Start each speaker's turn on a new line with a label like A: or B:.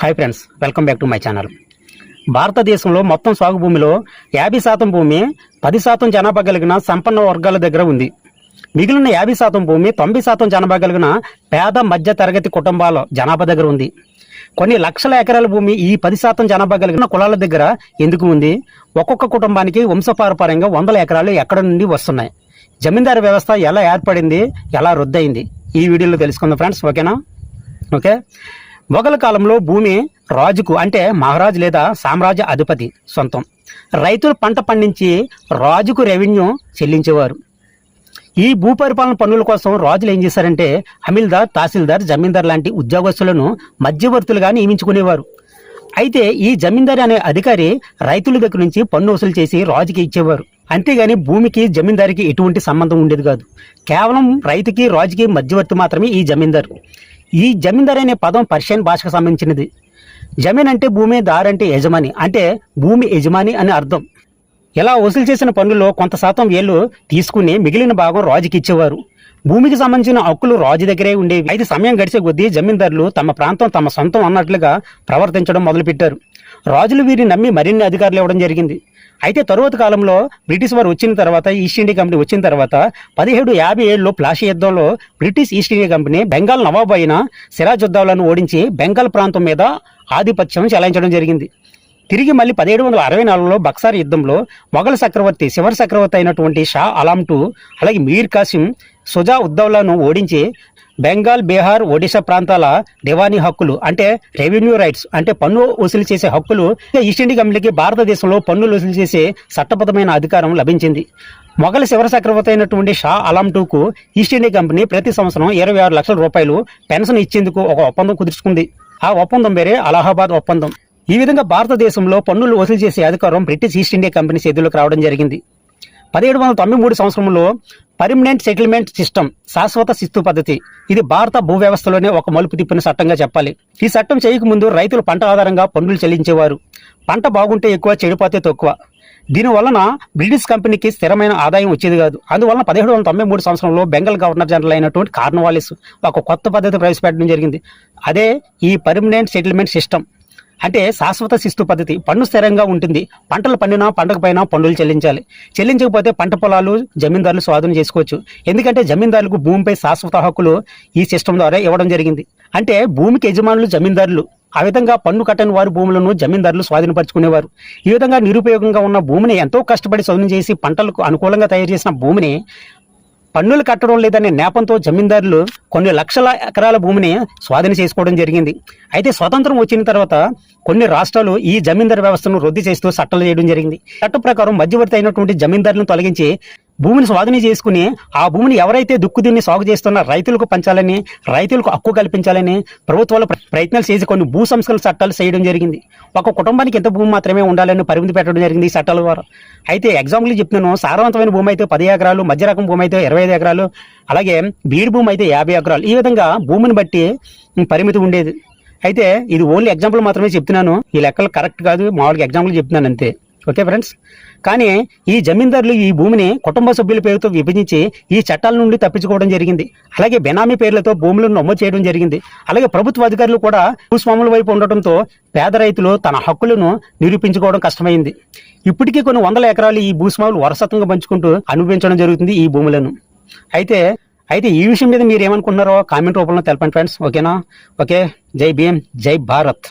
A: Hi friends welcome back to my channel భారతదేశంలో మొత్తం సాగు భూమిలో యాభై శాతం భూమి పది శాతం జనాభా కలిగిన సంపన్న వర్గాల దగ్గర ఉంది. మిగిలిన యాభై శాతం భూమి తొంభై శాతం జనాభా కలిగిన పేద మధ్య తరగతి కుటుంబాల జనాభా దగ్గర ఉంది. కొన్ని లక్షల ఎకరాల భూమి ఈ పది శాతం జనాభా కలిగిన కులాల దగ్గర ఎందుకు ఉంది? ఒక్కొక్క కుటుంబానికి వంశపారపరంగా వందల ఎకరాలు ఎక్కడ నుండి వస్తున్నాయి? జమీందారు వ్యవస్థ ఎలా ఏర్పడింది? ఎలా రద్దయింది? ఈ వీడియోలో తెలుసుకుందాం ఫ్రెండ్స్ ఓకేనా ఓకే మొఘల కాలంలో భూమి రాజుకు అంటే మహారాజు లేదా సామ్రాజ్య అధిపతి సొంతం. రైతులు పంట పండించి రాజుకు రెవెన్యూ చెల్లించేవారు. ఈ భూపరిపాలన పనుల కోసం రాజులు ఏం చేశారంటే అమిల్దార్ తహసీల్దార్ జమీందార్ లాంటి ఉద్యోగస్తులను మధ్యవర్తులుగా నియమించుకునేవారు. అయితే ఈ జమీందారి అనే అధికారి రైతుల దగ్గర నుంచి పన్ను వసూలు చేసి రాజుకి ఇచ్చేవారు. అంతేగాని భూమికి జమీందారికి ఎటువంటి సంబంధం ఉండేది కాదు. కేవలం రైతుకి రాజుకి మధ్యవర్తి మాత్రమే ఈ జమీందారు. ఈ జమీందార్ అనే పదం పర్షియన్ భాషకు సంబంధించినది. జమీన్ అంటే భూమి దార్ అంటే యజమాని అంటే భూమి యజమాని అని అర్థం. ఇలా వసూలు చేసిన పనుల్లో కొంత శాతం వేళ్ళు తీసుకుని మిగిలిన భాగం రాజుకి ఇచ్చేవారు. భూమికి సంబంధించిన హక్కులు రాజు దగ్గరే ఉండేవి. అయితే సమయం గడిచే కొద్దీ జమీందారులు తమ ప్రాంతం తమ సొంతం అన్నట్లుగా ప్రవర్తించడం మొదలుపెట్టారు. రాజులు వీరిని నమ్మి మరిన్ని అధికారులు ఇవ్వడం జరిగింది. అయితే తరువాత కాలంలో బ్రిటిష్ వారు వచ్చిన తర్వాత ఈస్ట్ ఇండియా కంపెనీ వచ్చిన తర్వాత పదిహేడు యాభై ఏడులో ప్లాషీ యుద్ధంలో British East India company Bengal nawab అయిన సిరాజుద్దౌలను ఓడించి బెంగాల్ ప్రాంతం మీద ఆధిపత్యం చెలాయించడం జరిగింది. తిరిగి మళ్ళీ పదిహేడు వందల అరవై నాలుగులో బక్సార్ యుద్ధంలో మొఘల్ చక్రవర్తి చివరి చక్రవర్తి అయినటువంటి షా అలాం టూ అలాగే మీర్ కాసిం సుజా ఉద్దౌలను ఓడించి బెంగాల్ బీహార్ ఒడిశా ప్రాంతాల దివానీ హక్కులు అంటే రెవెన్యూ రైట్స్ అంటే పన్ను వసూలు చేసే హక్కులు ఈస్ట్ ఇండియా కంపెనీకి భారతదేశంలో పన్నులు వసూలు చేసే చట్టబద్ధమైన అధికారం లభించింది. మొఘల శివర చక్రవర్తి అయినటువంటి షా అలాం టూకు ఈస్ట్ ఇండియా కంపెనీ ప్రతి సంవత్సరం ఇరవై ఆరు లక్షల రూపాయలు పెన్షన్ ఇచ్చేందుకు ఒక ఒప్పందం కుదుర్చుకుంది. ఆ ఒప్పందం పేరే అలహాబాద్ ఒప్పందం. ఈ విధంగా భారతదేశంలో పన్నులు వసూలు చేసే అధికారం బ్రిటిష్ ఈస్ట్ ఇండియా కంపెనీ చేతుల్లోకి రావడం జరిగింది. పదిహేడు వందల తొంభై మూడు సంవత్సరంలో పర్మనెంట్ సెటిల్మెంట్ సిస్టమ్ శాశ్వత శిస్తు పద్ధతి. ఇది భారత భూ వ్యవస్థలోనే ఒక మలుపు తిప్పిన చట్టంగా చెప్పాలి. ఈ చట్టం చేయకముందు రైతులు పంట ఆధారంగా పన్నులు చెల్లించేవారు. పంట బాగుంటే ఎక్కువ చెడిపోతే తక్కువ. దీనివలన బ్రిటిష్ కంపెనీకి స్థిరమైన ఆదాయం వచ్చేది కాదు. అందువలన పదిహేడు వందల తొంభై మూడు సంవత్సరంలో బెంగాల్ గవర్నర్ జనరల్ అయినటువంటి కార్నవాలిస్ ఒక కొత్త పద్ధతి ప్రవేశపెట్టడం జరిగింది. అదే ఈ పర్మనెంట్ సెటిల్మెంట్ సిస్టమ్ అంటే శాశ్వత శిస్తు పద్ధతి. పన్ను స్థిరంగా ఉంటుంది. పంటలు పండినా పంటకు పైన పన్నులు చెల్లించాలి. చెల్లించకపోతే పంట పొలాలు జమీందారులు స్వాధీనం చేసుకోవచ్చు. ఎందుకంటే జమీందారులకు భూమిపై శాశ్వత హక్కులు ఈ సిస్టమ్ ద్వారా ఇవ్వడం జరిగింది. అంటే భూమికి యజమానులు జమీందారులు. ఆ విధంగా పన్ను కట్టని వారి భూములను జమీందారులు స్వాధీనపరుచుకునేవారు. ఈ విధంగా నిరుపయోగంగా ఉన్న భూమిని ఎంతో కష్టపడి చదును చేసి పంటలకు అనుకూలంగా తయారు చేసిన భూమిని పన్నులు కట్టడం లేదనే నేపంతో జమీందారులు కొన్ని లక్షల ఎకరాల భూమిని స్వాధీన చేసుకోవడం జరిగింది. అయితే స్వతంత్రం వచ్చిన తర్వాత కొన్ని రాష్ట్రాలు ఈ జమీందారు వ్యవస్థను రద్దు చేస్తూ చట్టాలు చేయడం జరిగింది. చట్ట ప్రకారం మధ్యవర్తి అయినటువంటి జమీందారులను తొలగించి భూమిని స్వాధీనం చేసుకుని ఆ భూమిని ఎవరైతే దుక్కుదీన్ని సాగు చేస్తున్న రైతులకు పంచాలని రైతులకు హక్కు కల్పించాలని ప్రభుత్వాలు ప్రయత్నాలు చేసి కొన్ని భూ సంస్కరణ చట్టాలు చేయడం జరిగింది. ఒక కుటుంబానికి ఎంత భూమి మాత్రమే ఉండాలని పరిమితి పెట్టడం జరిగింది ఈ చట్టాల ద్వారా. అయితే ఎగ్జాంపుల్ చెప్తున్నాను. సారవంతమైన భూమి అయితే పది ఎకరాలు మధ్య రకం భూమి అయితే ఇరవై ఐదు ఎకరాలు అలాగే బీడు భూమి అయితే యాభై ఎకరాలు. ఈ విధంగా భూమిని బట్టి పరిమితి ఉండేది. అయితే ఇది ఓన్లీ ఎగ్జాంపుల్ మాత్రమే చెప్తున్నాను. ఈ లెక్కలు కరెక్ట్ కాదు. మామూలుగా ఎగ్జాంపుల్ చెప్తున్నాను అంతే. Okay friends? కానీ ఈ జమీందారులు ఈ భూమిని కుటుంబ సభ్యుల పేరుతో విభజించి ఈ చట్టాల నుండి తప్పించుకోవడం జరిగింది. అలాగే బెనామీ పేర్లతో భూములను నమోదు చేయడం జరిగింది. అలాగే ప్రభుత్వ అధికారులు కూడా భూస్వాముల వైపు ఉండటంతో పేద రైతులు తన హక్కులను నిరూపించుకోవడం కష్టమైంది. ఇప్పటికీ కొన్ని వందల ఎకరాలు ఈ భూస్వాములు వరసత్వంగా పంచుకుంటూ అనుభవించడం జరుగుతుంది ఈ భూములను. అయితే అయితే ఈ విషయం మీద మీరు ఏమనుకుంటున్నారో కామెంట్ రూపంలో తెలపండి ఫ్రెండ్స్. ఓకేనా? ఓకే. జై భీమ్. జై భారత్.